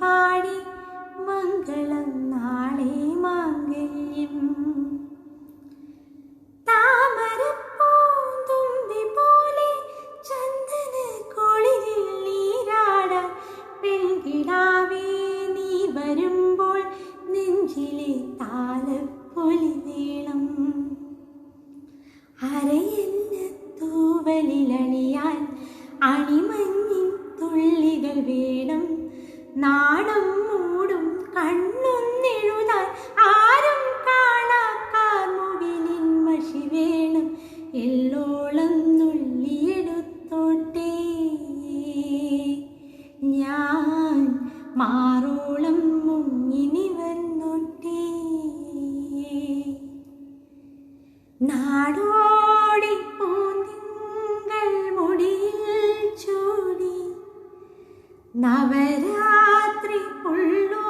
പാടി മംഗളം നാളെ മാംഗല്യം. താമരപ്പൂന്തുമ്പി പോലെ ചന്ദന നീ വരുമ്പോൾ നെഞ്ചിലെ തൂവലിലണിയാൻ അണിമഞ്ഞിൻ വേണം നാണം മൂടും കണ്ണൊന്നെഴുതാൻ ആരും കാണാക്കാർമുകിലിൻ മഷി വേണം. എല്ലോളം നുള്ളിയെടുത്തോട്ടെ. ഞാൻ മാറോളം മുങ്ങി വന്നോട്ടെ. നാടോടി നവരാത്രി പുള്ളോ